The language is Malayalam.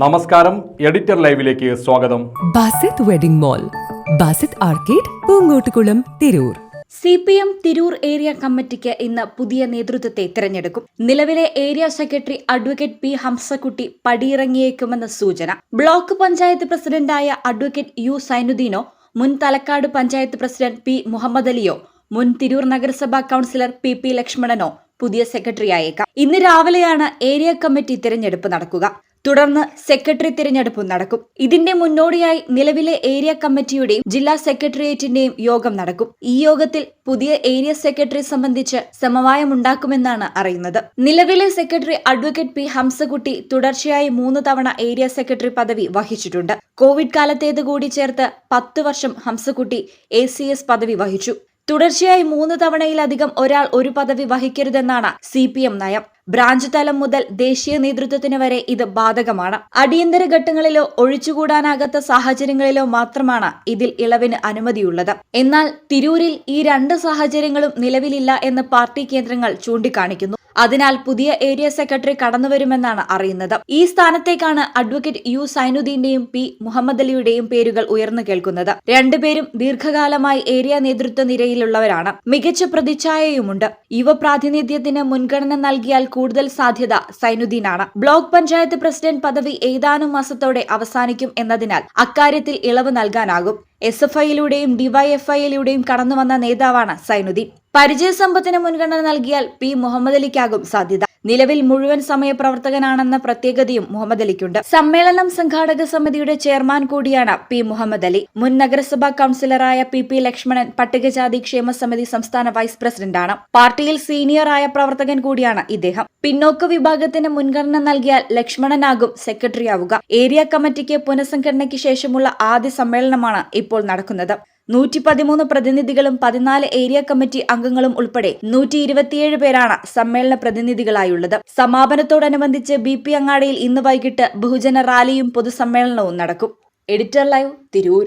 നമസ്കാരം എഡിറ്റർ ലൈവിലേക്ക് സ്വാഗതം. Basith wedding mall Basith arcade Poongottukulam Tirur. C P M Tirur area കമ്മിറ്റിക്ക് ഇന്ന് പുതിയ നേതൃത്വത്തെ തിരഞ്ഞെടുക്കും. നിലവിലെ area secretary advocate P Hamsakutty പടിയിറങ്ങിയേക്കുമെന്ന സൂചന. ബ്ലോക്ക് പഞ്ചായത്ത് പ്രസിഡന്റായ അഡ്വക്കേറ്റ് യു സൈനുദ്ദീനോ മുൻ തലക്കാട് പഞ്ചായത്ത് പ്രസിഡന്റ് പി മുഹമ്മദ് അലിയോ മുൻ തിരൂർ നഗരസഭാ കൌൺസിലർ പി പി ലക്ഷ്മണനോ പുതിയ സെക്രട്ടറിയായേക്കാം. ഇന്ന് രാവിലെയാണ് ഏരിയ കമ്മിറ്റി തിരഞ്ഞെടുപ്പ് നടക്കുക. തുടർന്ന് സെക്രട്ടറി തിരഞ്ഞെടുപ്പും നടക്കും. ഇതിന്റെ മുന്നോടിയായി നിലവിലെ ഏരിയ കമ്മിറ്റിയുടെയും ജില്ലാ സെക്രട്ടേറിയറ്റിന്റെയും യോഗം നടക്കും. ഈ യോഗത്തിൽ പുതിയ ഏരിയ സെക്രട്ടറി സംബന്ധിച്ച് സമവായമുണ്ടാക്കുമെന്നാണ് അറിയുന്നത്. നിലവിലെ സെക്രട്ടറി അഡ്വക്കേറ്റ് പി ഹംസകുട്ടി തുടർച്ചയായി മൂന്ന് തവണ ഏരിയ സെക്രട്ടറി പദവി വഹിച്ചിട്ടുണ്ട്. കോവിഡ് കാലത്തേത് കൂടി ചേർത്ത് പത്ത് വർഷം ഹംസകുട്ടി എ പദവി വഹിച്ചു. തുടർച്ചയായി മൂന്ന് തവണയിലധികം ഒരാൾ ഒരു പദവി വഹിക്കരുതെന്നാണ് സി പി എം നയം. ബ്രാഞ്ച് തലം മുതൽ ദേശീയ നേതൃത്വത്തിന് വരെ ഇത് ബാധകമാണ്. അടിയന്തര ഘട്ടങ്ങളിലോ ഒഴിച്ചുകൂടാനാകാത്ത സാഹചര്യങ്ങളിലോ മാത്രമാണ് ഇതിൽ ഇളവിന് അനുമതിയുള്ളത്. എന്നാൽ തിരൂരിൽ ഈ രണ്ട് സാഹചര്യങ്ങളും നിലവിലില്ല എന്ന് പാർട്ടി കേന്ദ്രങ്ങൾ ചൂണ്ടിക്കാണിക്കുന്നു. അതിനാൽ പുതിയ ഏരിയ സെക്രട്ടറി കടന്നുവരുമെന്നാണ് അറിയുന്നത്. ഈ സ്ഥാനത്തേക്കാണ് അഡ്വക്കേറ്റ് യു സൈനുദ്ദീന്റെയും പി മുഹമ്മദ് അലിയുടെയും പേരുകൾ ഉയർന്നു കേൾക്കുന്നത്. രണ്ടുപേരും ദീർഘകാലമായി ഏരിയ നേതൃത്വ നിരയിലുള്ളവരാണ്. മികച്ച പ്രതിച്ഛായയുമുണ്ട്. യുവ പ്രാതിനിധ്യത്തിന് മുൻഗണന നൽകിയാൽ കൂടുതൽ സാധ്യത സൈനുദ്ദീനാണ്. ബ്ലോക്ക് പഞ്ചായത്ത് പ്രസിഡന്റ് പദവി ഏതാനും മാസത്തോടെ അവസാനിക്കും എന്നതിനാൽ അക്കാര്യത്തിൽ ഇളവ് നൽകാനാകും. എസ് എഫ് ഐയിലൂടെയും ഡിവൈഎഫ്ഐയിലൂടെയും കടന്നുവന്ന നേതാവാണ് സൈനുദ്ദീൻ. പരിചയസമ്പത്തിന് മുൻഗണന നൽകിയാൽ പി മുഹമ്മദ് അലിക്കാകും സാധ്യത. നിലവിൽ മുഴുവൻ സമയ പ്രവർത്തകനാണെന്ന പ്രത്യേകതയും മുഹമ്മദ് അലിക്കുണ്ട്. സമ്മേളനം സംഘാടക സമിതിയുടെ ചെയർമാൻ കൂടിയാണ് പി മുഹമ്മദ് അലി. മുൻ നഗരസഭാ കൌൺസിലറായ പി പി ലക്ഷ്മണൻ പട്ടികജാതി ക്ഷേമ സമിതി സംസ്ഥാന വൈസ് പ്രസിഡന്റാണ്. പാർട്ടിയിൽ സീനിയറായ പ്രവർത്തകൻ കൂടിയാണ് ഇദ്ദേഹം. പിന്നോക്ക വിഭാഗത്തിന് മുൻഗണന നൽകിയാൽ ലക്ഷ്മണനാകും സെക്രട്ടറിയാവുക. ഏരിയ കമ്മിറ്റിക്ക് പുനഃസംഘടനയ്ക്ക് ശേഷമുള്ള ആദ്യ സമ്മേളനമാണ് ഇപ്പോൾ നടക്കുന്നത്. നൂറ്റി പതിമൂന്ന് പ്രതിനിധികളും പതിനാല് ഏരിയ കമ്മിറ്റി അംഗങ്ങളും ഉൾപ്പെടെ നൂറ്റി ഇരുപത്തിയേഴ് പേരാണ് സമ്മേളന പ്രതിനിധികളായുള്ളത്. സമാപനത്തോടനുബന്ധിച്ച് ബി പി അങ്ങാടിയിൽ ഇന്ന് വൈകിട്ട് ബഹുജന റാലിയും പൊതുസമ്മേളനവും നടക്കും. Editor live Tirur.